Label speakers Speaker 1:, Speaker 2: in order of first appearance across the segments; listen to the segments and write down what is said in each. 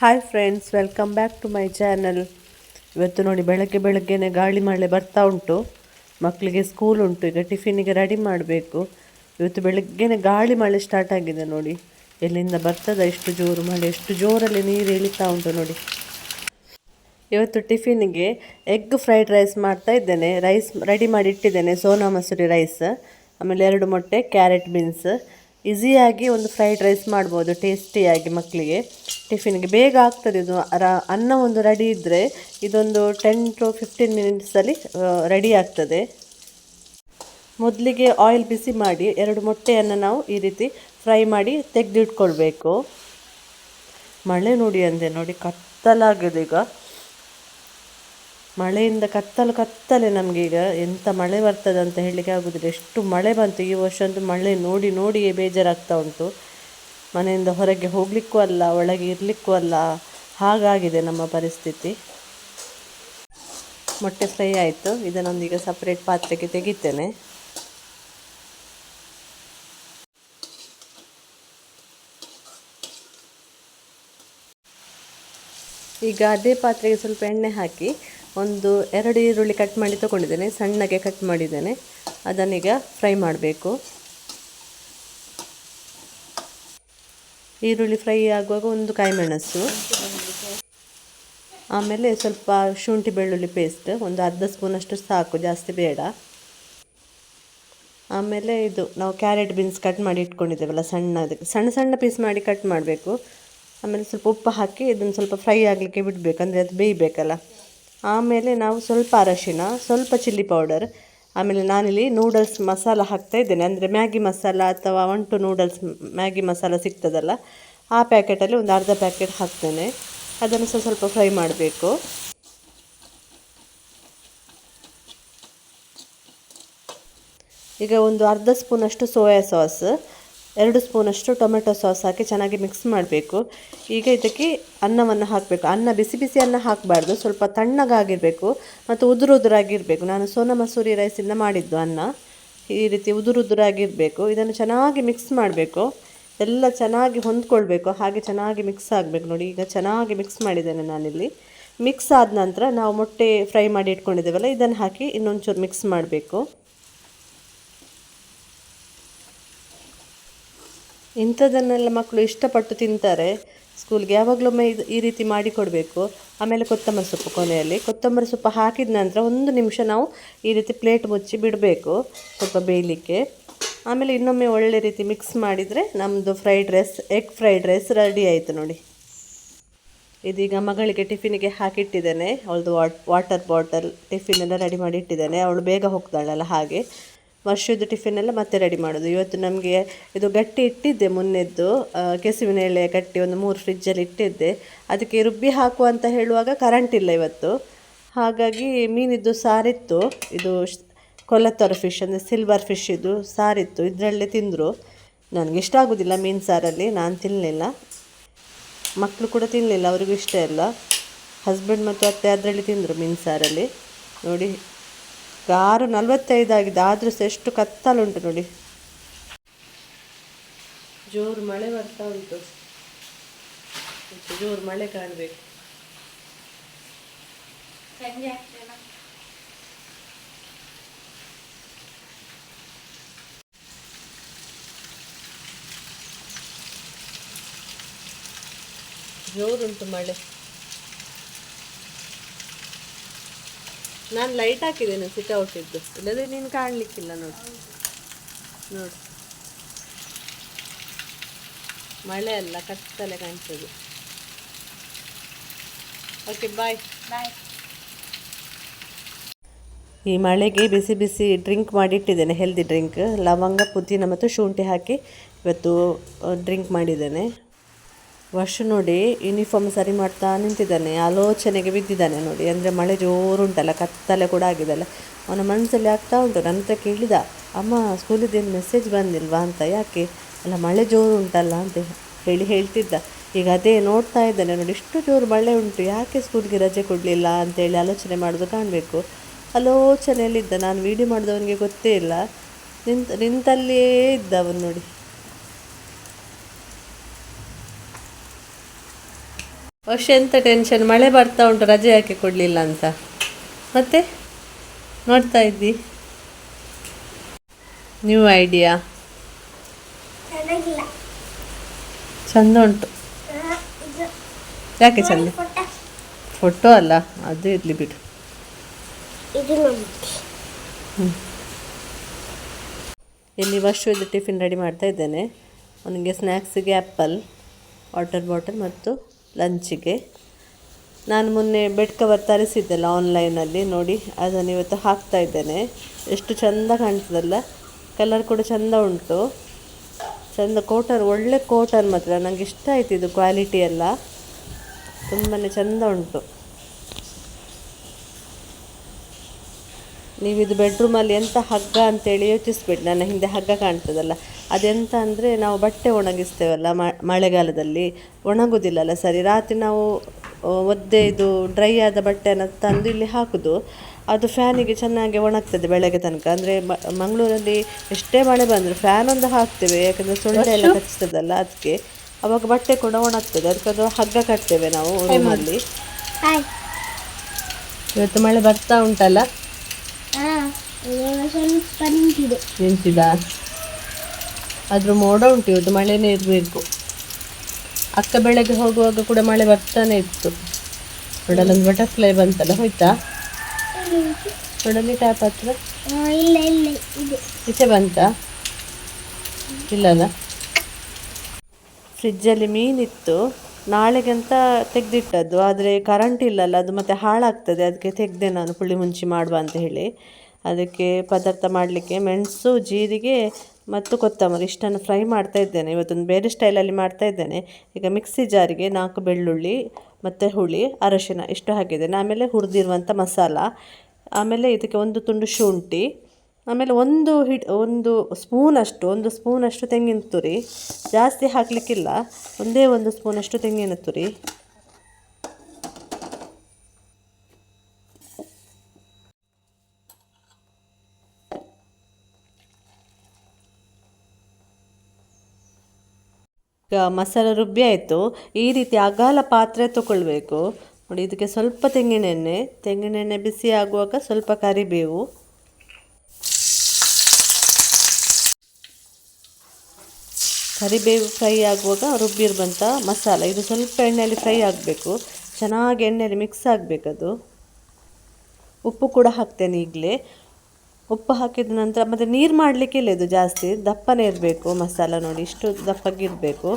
Speaker 1: Hi friends welcome back to my channel ಇವತ್ತು ನೋಡಿ ಬೆಳಗ್ಗೆ ಬೆಳಗ್ಗೆನೇ ಗಾಳಿ ಮಳೆ ಬರ್ತಾ ಉಂಟು. ಮಕ್ಕಳಿಗೆ ಸ್ಕೂಲ್ ಉಂಟು, ಈಗ ಟಿಫಿನಿಗೆ ರೆಡಿ ಮಾಡಬೇಕು. ಇವತ್ತು ಬೆಳಗ್ಗೆನೇ ಗಾಳಿ ಮಳೆ ಸ್ಟಾರ್ಟ್ ಆಗಿದೆ ನೋಡಿ. ಎಲ್ಲಿಂದ ಬರ್ತದ ಎಷ್ಟು ಜೋರು ಮಳೆ, ಎಷ್ಟು ಜೋರಲ್ಲಿ ನೀರು ಇಳಿತಾ ಉಂಟು ನೋಡಿ. ಇವತ್ತು ಟಿಫಿನಿಗೆ ಎಗ್ ಫ್ರೈಡ್ ರೈಸ್ ಮಾಡ್ತಾ ಇದ್ದೇನೆ. ರೈಸ್ ರೆಡಿ ಮಾಡಿ ಇಟ್ಟಿದ್ದೇನೆ, ಸೋನಾ ಮಸೂರಿ ರೈಸ್ ಆಮೇಲೆ ಎರಡು ಮೊಟ್ಟೆ ಕ್ಯಾರೆಟ್ ಬೀನ್ಸ್ ಈಸಿಯಾಗಿ ಒಂದು ಫ್ರೈಡ್ ರೈಸ್ ಮಾಡ್ಬೋದು ಟೇಸ್ಟಿಯಾಗಿ ಮಕ್ಕಳಿಗೆ ಟಿಫಿನ್ಗೆ ಬೇಗ ಆಗ್ತದೆ ಇದು. ರ ಅನ್ನ ಒಂದು ರೆಡಿ ಇದ್ದರೆ ಇದೊಂದು ಟೆನ್ ಟು ಫಿಫ್ಟೀನ್ ಮಿನಿಟ್ಸಲ್ಲಿ ರೆಡಿ ಆಗ್ತದೆ. ಮೊದಲಿಗೆ ಆಯಿಲ್ ಬಿಸಿ ಮಾಡಿ, ಎರಡು ಮೊಟ್ಟೆಯನ್ನು ನಾವು ಈ ರೀತಿ ಫ್ರೈ ಮಾಡಿ ತೆಗೆದಿಟ್ಕೊಳ್ಬೇಕು. ಮಳೆ ನೋಡಿ ಅಂದೆ, ನೋಡಿ ಕತ್ತಲಾಗಿದೆ ಈಗ. ಮಳೆಯಿಂದ ಕತ್ತಲು ಕತ್ತಲೆ ನಮಗೀಗ ಎಂಥ ಮಳೆ ಬರ್ತದೆ ಅಂತ ಹೇಳಲಿಕ್ಕೆ ಆಗೋದಿಲ್ಲ. ಎಷ್ಟು ಮಳೆ ಬಂತು ಈ ವರ್ಷ ಅಂತೂ ಮಳೆ ನೋಡಿ ನೋಡಿಯೇ ಬೇಜಾರಾಗ್ತಾ ಉಂಟು. ಮನೆಯಿಂದ ಹೊರಗೆ ಹೋಗಲಿಕ್ಕೂ ಅಲ್ಲ, ಒಳಗೆ ಇರಲಿಕ್ಕೂ ಅಲ್ಲ. ಹಾಗಾಗಿದೆ ನಮ್ಮ ಪರಿಸ್ಥಿತಿ. ಮೊಟ್ಟೆ ಫ್ರೈ ಆಯಿತು. ಇದನ್ನೊಂದೀಗ ಸಪ್ರೇಟ್ ಪಾತ್ರೆಗೆ ತೆಗಿತೇನೆ. ಈಗ ಅದೇ ಪಾತ್ರೆಗೆ ಸ್ವಲ್ಪ ಎಣ್ಣೆ ಹಾಕಿ ಒಂದು ಎರಡು ಈರುಳ್ಳಿ ಕಟ್ ಮಾಡಿ ತೊಗೊಂಡಿದ್ದೇನೆ, ಸಣ್ಣಗೆ ಕಟ್ ಮಾಡಿದ್ದೇನೆ. ಅದನ್ನೀಗ ಫ್ರೈ ಮಾಡಬೇಕು. ಈರುಳ್ಳಿ ಫ್ರೈ ಆಗುವಾಗ ಒಂದು ಕಾಯಿಮೆಣಸು. ಆಮೇಲೆ ಸ್ವಲ್ಪ ಶುಂಠಿ ಬೆಳ್ಳುಳ್ಳಿ ಪೇಸ್ಟ್ ಒಂದು ಅರ್ಧ ಸ್ಪೂನಷ್ಟು ಸಾಕು, ಜಾಸ್ತಿ ಬೇಡ. ಆಮೇಲೆ ಇದು ನಾವು ಕ್ಯಾರೆಟ್ ಬೀನ್ಸ್ ಕಟ್ ಮಾಡಿ ಇಟ್ಕೊಂಡಿದ್ದೇವಲ್ಲ ಸಣ್ಣ ಸಣ್ಣ ಸಣ್ಣ ಪೀಸ್ ಮಾಡಿ ಕಟ್ ಮಾಡಬೇಕು. ಆಮೇಲೆ ಸ್ವಲ್ಪ ಉಪ್ಪು ಹಾಕಿ ಇದನ್ನು ಸ್ವಲ್ಪ ಫ್ರೈ ಆಗಲಿಕ್ಕೆ ಬಿಡಬೇಕು, ಅಂದರೆ ಅದು ಬೇಯಬೇಕಲ್ಲ. ಆಮೇಲೆ ನಾವು ಸ್ವಲ್ಪ ಅರಶಿನ, ಸ್ವಲ್ಪ ಚಿಲ್ಲಿ ಪೌಡರ್, ಆಮೇಲೆ ನಾನಿಲ್ಲಿ ನೂಡಲ್ಸ್ ಮಸಾಲ ಹಾಕ್ತಾ ಇದ್ದೇನೆ. ಅಂದರೆ ಮ್ಯಾಗಿ ಮಸಾಲ ಅಥವಾ ಒನ್ ನೂಡಲ್ಸ್ ಮ್ಯಾಗಿ ಮಸಾಲ ಸಿಗ್ತದಲ್ಲ, ಆ ಪ್ಯಾಕೆಟಲ್ಲಿ ಒಂದು ಅರ್ಧ ಪ್ಯಾಕೆಟ್ ಹಾಕ್ತೇನೆ. ಅದನ್ನು ಸಹ ಸ್ವಲ್ಪ ಫ್ರೈ ಮಾಡಬೇಕು. ಈಗ ಒಂದು ಅರ್ಧ ಸ್ಪೂನಷ್ಟು ಸೋಯಾ ಸಾಸ್ ಎರಡು ಸ್ಪೂನಷ್ಟು ಟೊಮೆಟೊ ಸಾಸ್ ಹಾಕಿ ಚೆನ್ನಾಗಿ ಮಿಕ್ಸ್ ಮಾಡಬೇಕು. ಈಗ ಇದಕ್ಕೆ ಅನ್ನವನ್ನು ಹಾಕಬೇಕು. ಅನ್ನ, ಬಿಸಿ ಬಿಸಿ ಅನ್ನ ಹಾಕಬಾರ್ದು. ಸ್ವಲ್ಪ ತಣ್ಣಗಾಗಿರಬೇಕು ಮತ್ತು ಉದುರು ಉದುರಾಗಿರಬೇಕು. ನಾನು ಸೋನಾ ಮಸೂರಿ ರೈಸಿಂದ ಮಾಡಿದ್ದು ಅನ್ನ. ಈ ರೀತಿ ಉದುರು ಉದುರಾಗಿರಬೇಕು. ಇದನ್ನು ಚೆನ್ನಾಗಿ ಮಿಕ್ಸ್ ಮಾಡಬೇಕು. ಎಲ್ಲ ಚೆನ್ನಾಗಿ ಹೊಂದ್ಕೊಳ್ಬೇಕು. ಹಾಗೆ ಚೆನ್ನಾಗಿ ಮಿಕ್ಸ್ ಆಗಬೇಕು ನೋಡಿ. ಈಗ ಚೆನ್ನಾಗಿ ಮಿಕ್ಸ್ ಮಾಡಿದ್ದೇನೆ ನಾನಿಲ್ಲಿ. ಮಿಕ್ಸ್ ಆದ ನಂತರ ನಾವು ಮೊಟ್ಟೆ ಫ್ರೈ ಮಾಡಿ ಇಟ್ಕೊಂಡಿದ್ದೇವಲ್ಲ, ಇದನ್ನು ಹಾಕಿ ಇನ್ನೊಂಚೂರು ಮಿಕ್ಸ್ ಮಾಡಬೇಕು. ಇಂಥದ್ದನ್ನೆಲ್ಲ ಮಕ್ಕಳು ಇಷ್ಟಪಟ್ಟು ತಿಂತಾರೆ ಸ್ಕೂಲ್ಗೆ. ಯಾವಾಗಲೊಮ್ಮೆ ಇದು ಈ ರೀತಿ ಮಾಡಿ ಕೊಡಬೇಕು ಆಮೇಲೆ ಕೊತ್ತಂಬರಿ ಸೊಪ್ಪು ಕೊನೆಯಲ್ಲಿ. ಕೊತ್ತಂಬರಿ ಸೊಪ್ಪು ಹಾಕಿದ ನಂತರ ಒಂದು ನಿಮಿಷ ನಾವು ಈ ರೀತಿ ಪ್ಲೇಟ್ ಮುಚ್ಚಿ ಬಿಡಬೇಕು. ಸ್ವಲ್ಪ ಬೇಯಲಿಕ್ಕೆ. ಆಮೇಲೆ ಇನ್ನೊಮ್ಮೆ ಒಳ್ಳೆ ರೀತಿ ಮಿಕ್ಸ್ ಮಾಡಿದರೆ ನಮ್ಮದು fried rice, egg fried rice ready ಆಯಿತು ನೋಡಿ. ಇದೀಗ ಮಗಳಿಗೆ ಟಿಫಿನಿಗೆ ಹಾಕಿಟ್ಟಿದ್ದೇನೆ. ಅವಳದು ವಾಟರ್ ಬಾಟಲ್ ಟಿಫಿನೆಲ್ಲ ರೆಡಿ ಮಾಡಿ ಇಟ್ಟಿದ್ದೇನೆ. ಅವಳು ಬೇಗ ಹೋಗ್ತಾಳಲ್ಲ ಹಾಗೆ. ವರ್ಷದ ಟಿಫಿನ್ ಎಲ್ಲ ಮತ್ತೆ ರೆಡಿ ಮಾಡೋದು. ಇವತ್ತು ನಮಗೆ ಇದು ಗಟ್ಟಿ ಇಟ್ಟಿದ್ದೆ ಮುನ್ನೆದ್ದು ಕೆಸುವಿನ ಎಲೆ ಗಟ್ಟಿ ಒಂದು ಮೂರು ಫ್ರಿಜ್ಜಲ್ಲಿ ಇಟ್ಟಿದ್ದೆ. ಅದಕ್ಕೆ ರುಬ್ಬಿ ಹಾಕು ಅಂತ ಹೇಳುವಾಗ ಕರೆಂಟ್ ಇಲ್ಲ ಇವತ್ತು. ಹಾಗಾಗಿ ಮೀನಿದ್ದು ಸಾರಿತ್ತು. ಇದು ಕೊಲತ್ತರ ಫಿಶ್ ಅಂದರೆ ಸಿಲ್ವರ್ ಫಿಶ್ ಇದು ಸಾರಿತ್ತು. ಇದರಲ್ಲೇ ತಿಂದರು. ನನಗೆ ಇಷ್ಟ ಆಗೋದಿಲ್ಲ ಮೀನು ಸಾರಲ್ಲಿ. ನಾನು ತಿನ್ನಲಿಲ್ಲ ಮಕ್ಕಳು ಕೂಡ ತಿನ್ನಲಿಲ್ಲ ಅವರಿಗೂ ಇಷ್ಟ ಇಲ್ಲ. ಹಸ್ಬೆಂಡ್ ಮತ್ತು ಅತ್ತೆ ಅದರಲ್ಲಿ ತಿಂದರು ಮೀನು ಸಾರಲ್ಲಿ. ನೋಡಿ. ಆರು ನಲ್ವತ್ತೈದು ಆಗಿದೆ ಆದರೂ ಸಹ ಎಷ್ಟು ಕತ್ತಲುಂಟು ನೋಡಿ. ಜೋರು ಮಳೆ ಬರ್ತಾ ಉಂಟು. ಜೋರು ಮಳೆ ಕಾಣಬೇಕು. ಜೋರುಂಟು ಮಳೆ. ನಾನು ಲೈಟ್ ಹಾಕಿದ್ದೇನೆ ಸಿಟ್ ಔಟ್ ಇದ್ದು. ಇಲ್ಲದೆ ನೀನು ಕಾಣಲಿಕ್ಕಿಲ್ಲ ನೋಡಿ. ನೋಡಿ. ಮಳೆ ಅಲ್ಲ ಕತ್ತಲೆ ಕಾಣ್ತದೆ. ಓಕೆ ಬಾಯ್ ಬಾಯ್ ಈ ಮಳೆಗೆ ಬಿಸಿ ಬಿಸಿ ಡ್ರಿಂಕ್ ಮಾಡಿಟ್ಟಿದ್ದೇನೆ ಹೆಲ್ದಿ ಡ್ರಿಂಕ್ ಲವಂಗ ಪುದೀನ ಮತ್ತು ಶುಂಠಿ ಹಾಕಿ ಇವತ್ತು ಡ್ರಿಂಕ್ ಮಾಡಿದ್ದೇನೆ. ವರ್ಷ ನೋಡಿ ಯೂನಿಫಾರ್ಮ್ ಸರಿ ಮಾಡ್ತಾ ನಿಂತಿದ್ದಾನೆ, ಆಲೋಚನೆಗೆ ಬಿದ್ದಿದ್ದಾನೆ ನೋಡಿ. ಅಂದರೆ ಮಳೆ ಜೋರುಂಟಲ್ಲ ಕತ್ತಲೆ ಕೂಡ ಆಗಿದೆಲ್ಲ ಅವನ ಮನಸ್ಸಲ್ಲಿ ಆಗ್ತಾ ಉಂಟು. ನನ್ನ ಹತ್ರ ಕೇಳಿದ, ಅಮ್ಮ ಸ್ಕೂಲಿದ್ದೇನು ಮೆಸೇಜ್ ಬಂದಿಲ್ವಾ ಅಂತ? ಯಾಕೆ? ಅಲ್ಲ, ಮಳೆ ಜೋರು ಉಂಟಲ್ಲ, ಅಂತ ಹೇಳಿ ಹೇಳ್ತಿದ್ದ. ಈಗ ಅದೇ ನೋಡ್ತಾ ಇದ್ದಾನೆ ನೋಡಿ. ಇಷ್ಟು ಜೋರು ಮಳೆ ಉಂಟು, ಯಾಕೆ ಸ್ಕೂಲ್ಗೆ ರಜೆ ಕೊಡಲಿಲ್ಲ ಅಂತೇಳಿ ಆಲೋಚನೆ ಮಾಡೋದು ಕಾಣಬೇಕು. ಆಲೋಚನೆಯಲ್ಲಿದ್ದ, ನಾನು ವೀಡಿಯೋ ಮಾಡಿದವನಿಗೆ ಗೊತ್ತೇ ಇಲ್ಲ. ನಿಂತ ನಿಂತಲ್ಲೇ ಇದ್ದ ಅವನು ನೋಡಿ. ವರ್ಷ ಎಂತ ಟೆನ್ಷನ್ ಮಳೆ ಬರ್ತಾ ಉಂಟು ರಜೆ ಯಾಕೆ ಕೊಡಲಿಲ್ಲ ಅಂತ? ಮತ್ತೆ? ನೋಡ್ತಾ ಇದ್ದಿ? ನ್ಯೂ ಐಡಿಯಾ ಚಂದ ಉಂಟು. ಯಾಕೆ ಚಂದ?
Speaker 2: ಫೋಟೋ
Speaker 1: ಅಲ್ಲ ಅದು ಇರಲಿ ಬಿಡು. ಇಲ್ಲಿ ವರ್ಷದ ಟಿಫಿನ್ ರೆಡಿ ಮಾಡ್ತಾ ಇದ್ದೇನೆ. ಅವನಿಗೆ ಸ್ನ್ಯಾಕ್ಸಿಗೆ ಆ್ಯಪಲ್ ವಾಟರ್ ಬಾಟಲ್ ಮತ್ತು ಲಂಚಿಗೆ. ನಾನು ಮೊನ್ನೆ ಬೆಡ್ ಕವರ್ ತರಿಸಿದ್ದೆಲ್ಲ ಆನ್ಲೈನಲ್ಲಿ ನೋಡಿ, ಅದನ್ನು ಇವತ್ತು ಹಾಕ್ತಾ ಇದ್ದೇನೆ. ಎಷ್ಟು ಚೆಂದ ಕಾಣ್ತದಲ್ಲ ಕಲರ್ ಕೂಡ ಚೆಂದ ಉಂಟು. ಚೆಂದ ಕೋಟನ್ ಒಳ್ಳೆ ಕೋಟನ್ ಮಾತ್ರ. ನನಗೆ ಇಷ್ಟ ಆಯ್ತು ಇದು ಕ್ವಾಲಿಟಿ ಎಲ್ಲ. ತುಂಬಾ ಚೆಂದ ಉಂಟು. ನೀವು ಇದು ಬೆಡ್ರೂಮಲ್ಲಿ ಎಂಥ ಹಗ್ಗ ಅಂತೇಳಿ ಯೋಚಿಸ್ಬಿಡಿ. ನನ್ನ ಹಿಂದೆ ಹಗ್ಗ ಕಾಣ್ತದಲ್ಲ. ಅದೆಂತ ಅಂದರೆ ನಾವು ಬಟ್ಟೆ ಒಣಗಿಸ್ತೇವಲ್ಲ ಮಳೆಗಾಲದಲ್ಲಿ. ಒಣಗೋದಿಲ್ಲಲ್ಲ ಸರಿ. ರಾತ್ರಿ ನಾವು ಒದ್ದೆ ಇದು ಡ್ರೈ ಆದ ಬಟ್ಟೆಯನ್ನು ತಂದು ಇಲ್ಲಿ ಹಾಕೋದು. ಅದು ಫ್ಯಾನಿಗೆ ಚೆನ್ನಾಗಿ ಒಣಗ್ತದೆ ಬೆಳಗ್ಗೆ ತನಕ. ಅಂದರೆ ಮಂಗಳೂರಲ್ಲಿ ಎಷ್ಟೇ ಮಳೆ ಬಂದರೂ ಫ್ಯಾನ್ ಒಂದು ಹಾಕ್ತೇವೆ. ಯಾಕಂದರೆ ಸೊಳ್ಳೆ ಎಲ್ಲ ಕಚ್ತದಲ್ಲ ಅದಕ್ಕೆ ಅವಾಗ ಬಟ್ಟೆ ಕೂಡ ಒಣಗ್ತದೆ. ಅದಕ್ಕೆ ಅದು ಹಗ್ಗ ಕಟ್ತೇವೆ ನಾವು ರೂಮಲ್ಲಿ
Speaker 2: ಹಾಯ್
Speaker 1: ಇವತ್ತು ಮಳೆ ಬರ್ತಾ ಉಂಟಲ್ಲ?
Speaker 2: ನಿಂತಿದ?
Speaker 1: ಆದ್ರೂ ಮೋಡ ಉಂಟು ಇವತ್ತು ಮಳೆನೇ ಇರಬೇಕು ಅಕ್ಕ ಬೆಳಗ್ಗೆ ಹೋಗುವಾಗ ಕೂಡ ಮಳೆ ಬರ್ತಾನೆ ಇತ್ತು. ನೋಡಲ್ಲೊಂದು ಬಟರ್ಫ್ಲೈ ಬಂತಲ್ಲ ಹೋಯ್ತಾ? ನೋಡಲ್ಲಿ ಟ್ಯಾಪ್ ಹತ್ರ? ಈಚೆ ಬಂತಾ? ಇಲ್ಲಲ್ಲ ಫ್ರಿಜ್ಜಲ್ಲಿ ಮೀನಿತ್ತು. ನಾಳೆಗಂತ ತೆಗೆದಿಟ್ಟದ್ದು ಆದರೆ ಕರೆಂಟ್ ಇಲ್ಲಲ್ಲ ಅದು ಮತ್ತೆ ಹಾಳಾಗ್ತದೆ ಅದಕ್ಕೆ ತೆಗೆದೆ ನಾನು ಪುಳಿ ಮುಂಚಿ ಮಾಡುವ ಅಂತ ಹೇಳಿ. ಅದಕ್ಕೆ ಪದಾರ್ಥ ಮಾಡಲಿಕ್ಕೆ ಮೆಣಸು, ಜೀರಿಗೆ ಮತ್ತು ಕೊತ್ತಂಬರಿ ಇಷ್ಟನ್ನು ಫ್ರೈ ಮಾಡ್ತಾ ಇದ್ದೇನೆ. ಇವತ್ತೊಂದು ಬೇರೆ ಸ್ಟೈಲಲ್ಲಿ ಮಾಡ್ತಾ ಇದ್ದೇನೆ. ಈಗ ಮಿಕ್ಸಿ ಜಾರಿಗೆ ನಾಲ್ಕು ಬೆಳ್ಳುಳ್ಳಿ ಮತ್ತು ಹುಳಿ, ಅರಶಿನ ಇಷ್ಟು ಹಾಕಿದ್ದೇನೆ. ಆಮೇಲೆ ಹುರಿದಿರುವಂಥ ಮಸಾಲ, ಆಮೇಲೆ ಇದಕ್ಕೆ ಒಂದು ತುಂಡು ಶುಂಠಿ, ಆಮೇಲೆ ಒಂದು ಹಿಡ್ ಒಂದು ಸ್ಪೂನಷ್ಟು ಒಂದು ಸ್ಪೂನಷ್ಟು ತೆಂಗಿನ ತುರಿ. ಜಾಸ್ತಿ ಹಾಕಲಿಕ್ಕಿಲ್ಲ, ಒಂದೇ ಒಂದು ಸ್ಪೂನಷ್ಟು ತೆಂಗಿನ ತುರಿ. ಮಸಾಲೆ ರುಬ್ಬಿ ಆಯಿತು. ಈ ರೀತಿ ಅಗಲ ಪಾತ್ರೆ ತಗೊಳ್ಬೇಕು. ನೋಡಿ, ಇದಕ್ಕೆ ಸ್ವಲ್ಪ ತೆಂಗಿನೆಣ್ಣೆ ತೆಂಗಿನೆಣ್ಣೆ ಬಿಸಿ ಆಗುವಾಗ ಸ್ವಲ್ಪ ಕರಿಬೇವು. ಕರಿಬೇವು ಫ್ರೈ ಆಗುವಾಗ ರುಬ್ಬಿರುವಂಥ ಮಸಾಲ. ಇದು ಸ್ವಲ್ಪ ಎಣ್ಣೆಯಲ್ಲಿ ಫ್ರೈ ಆಗಬೇಕು. ಚೆನ್ನಾಗಿ ಎಣ್ಣೆಯಲ್ಲಿ ಮಿಕ್ಸ್ ಆಗಬೇಕದು. ಉಪ್ಪು ಕೂಡ ಹಾಕ್ತೇನೆ ಈಗಲೇ. ಉಪ್ಪು ಹಾಕಿದ ನಂತರ ಮತ್ತು ನೀರು ಮಾಡಲಿಕ್ಕಿಲ್ಲ ಇದು ಜಾಸ್ತಿ. ದಪ್ಪನೇ ಇರಬೇಕು ಮಸಾಲ ನೋಡಿ, ಇಷ್ಟು ದಪ್ಪಗಿರಬೇಕು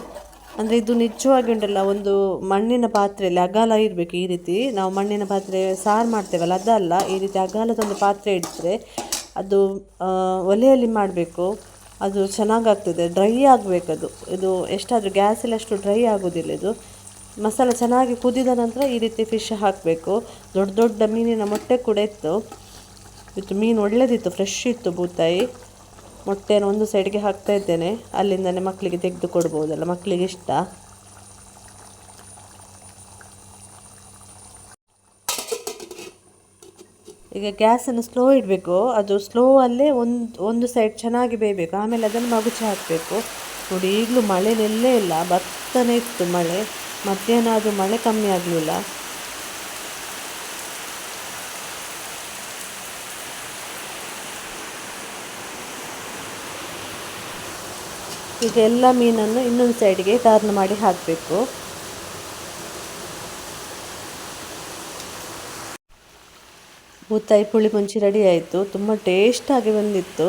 Speaker 1: ಅಂದರೆ ಇದು ನಿಜವಾಗಿ ಉಂಟಲ್ಲ, ಒಂದು ಮಣ್ಣಿನ ಪಾತ್ರೆಯಲ್ಲಿ ಅಗಾಲ ಇರಬೇಕು ಈ ರೀತಿ. ನಾವು ಮಣ್ಣಿನ ಪಾತ್ರೆ, ಸಾರು ಮಾಡ್ತೇವಲ್ಲ, ಅದಲ್ಲ. ಈ ರೀತಿ ಅಗಾಲದೊಂದು ಪಾತ್ರೆ ಇಟ್ಟರೆ ಅದು ಒಲೆಯಲ್ಲಿ ಮಾಡಬೇಕು. ಅದು ಚೆನ್ನಾಗಾಗ್ತದೆ, ಡ್ರೈ ಆಗಬೇಕದು ಇದು ಎಷ್ಟಾದರೂ ಗ್ಯಾಸಲ್ಲಿ ಅಷ್ಟು ಡ್ರೈ ಆಗೋದಿಲ್ಲ ಇದು. ಮಸಾಲ ಚೆನ್ನಾಗಿ ಕುದಿದ ನಂತರ ಈ ರೀತಿ ಫಿಶ್ ಹಾಕಬೇಕು. ದೊಡ್ಡ ದೊಡ್ಡ ಮೀನಿನ ಮೊಟ್ಟೆ ಕೂಡ ಇತ್ತು. ಇವತ್ತು ಮೀನು ಒಳ್ಳೆದಿತ್ತು ಫ್ರೆಶ್ ಇತ್ತು ಬೂತಾಯಿ. ಮೊಟ್ಟೆಯನ್ನು ಒಂದು ಸೈಡ್ಗೆ ಹಾಕ್ತಾ ಇದ್ದೇನೆ. ಅಲ್ಲಿಂದನೇ ಮಕ್ಕಳಿಗೆ ತೆಗೆದು ಕೊಡ್ಬೋದಲ್ಲ ಮಕ್ಕಳಿಗೆ ಇಷ್ಟ. ಈಗ ಗ್ಯಾಸನ್ನು ಸ್ಲೋ ಇಡಬೇಕು. ಅದು ಸ್ಲೋ ಅಲ್ಲೇ ಒಂದು ಒಂದು ಸೈಡ್ ಚೆನ್ನಾಗಿ ಬೇಯಬೇಕು. ಆಮೇಲೆ ಅದನ್ನು ಮಗುಚಿ ಹಾಕಬೇಕು. ನೋಡಿ, ಈಗಲೂ ಮಳೆ ನಿಲ್ಲೇ ಇಲ್ಲ. ಬರ್ತಾನೆ ಇತ್ತು ಮಳೆ. ಮಧ್ಯಾಹ್ನ ಅದು ಮಳೆ ಕಮ್ಮಿ ಆಗಲಿಲ್ಲ. ಈಗ ಎಲ್ಲ ಮೀನನ್ನು ಇನ್ನೊಂದು ಸೈಡ್ಗೆ ಟರ್ನ್ ಮಾಡಿ ಹಾಕಬೇಕು. ಬೂತಾಯಿ ಪುಳಿ ಮುಂಚಿ ರೆಡಿ ಆಯಿತು. ತುಂಬ ಟೇಸ್ಟಾಗಿ ಬಂದಿತ್ತು.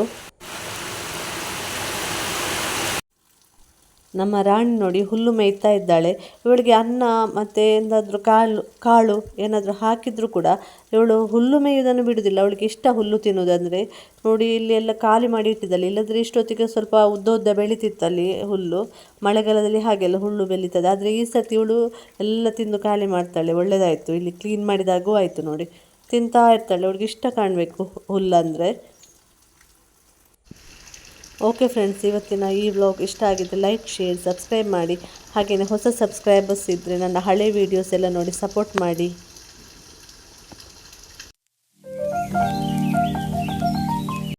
Speaker 1: ನಮ್ಮ ರಾಣಿ ನೋಡಿ ಹುಲ್ಲು ಮೇಯ್ತಾ ಇದ್ದಾಳೆ. ಇವಳಿಗೆ ಅನ್ನ ಮತ್ತು ಎಂದಾದರೂ ಕಾಳು ಕಾಳು ಏನಾದರೂ ಹಾಕಿದರೂ ಕೂಡ ಇವಳು ಹುಲ್ಲು ಮೇಯುವುದನ್ನು ಬಿಡುವುದಿಲ್ಲ. ಅವಳಿಗೆ ಇಷ್ಟ ಹುಲ್ಲು ತಿನ್ನುವುದಂದರೆ ನೋಡಿ ಇಲ್ಲಿ ಎಲ್ಲ ಖಾಲಿ ಮಾಡಿ ಇಟ್ಟಿದ್ದಾಳೆ. ಇಲ್ಲದ್ರೆ ಇಷ್ಟೊತ್ತಿಗೆ ಸ್ವಲ್ಪ ಉದ್ದ ಉದ್ದ ಬೆಳೀತಿತ್ತಲ್ಲಿ ಹುಲ್ಲು. ಮಳೆಗಾಲದಲ್ಲಿ ಹಾಗೆಲ್ಲ ಹುಲ್ಲು ಬೆಳೀತದೆ. ಆದರೆ ಈ ಸರ್ತಿ ಇವಳು ಎಲ್ಲ ತಿಂದು ಖಾಲಿ ಮಾಡ್ತಾಳೆ. ಒಳ್ಳೆಯದಾಯಿತು ಇಲ್ಲಿ ಕ್ಲೀನ್ ಮಾಡಿದಾಗೂ ಆಯಿತು ನೋಡಿ. ತಿಂತಾ ಇರ್ತಾಳೆ. ಅವಳಿಗೆ ಇಷ್ಟ ಕಾಣಬೇಕು ಹುಲ್ಲಂದರೆ. ಓಕೆ ಫ್ರೆಂಡ್ಸ್, ಇವತ್ತಿನ ಈ ವ್ಲಾಗ್ ಇಷ್ಟ ಆಗಿದ್ದರೆ ಲೈಕ್ ಶೇರ್ ಸಬ್ಸ್ಕ್ರೈಬ್ ಮಾಡಿ. ಹಾಗೆಯೇ ಹೊಸ ಸಬ್ಸ್ಕ್ರೈಬರ್ಸ್ ಇದ್ದರೆ ನನ್ನ ಹಳೆ ವೀಡಿಯೋಸ್ ಎಲ್ಲ ನೋಡಿ ಸಪೋರ್ಟ್ ಮಾಡಿ.